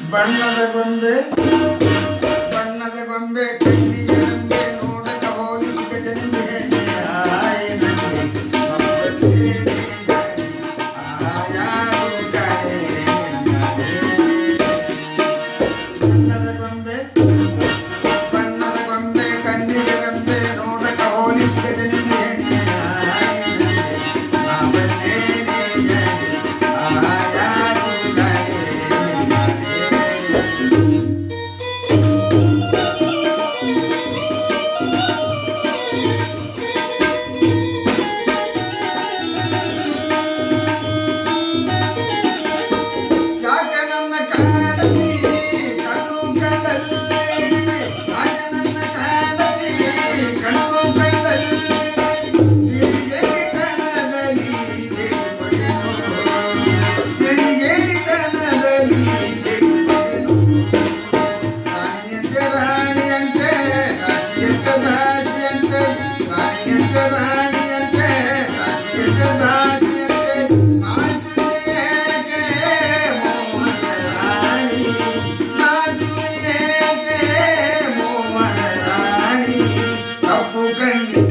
ಬಣ್ಣದ ಗೊಂಬೆ ಬಣ್ಣದ ಗೊಂಬೆ ಕಣ್ಣಿಗೆ ರಂಬೆ ನೋಡಕ ಹೋಲಿಸಿದ ಗಂಬೆ ಆಯ grande.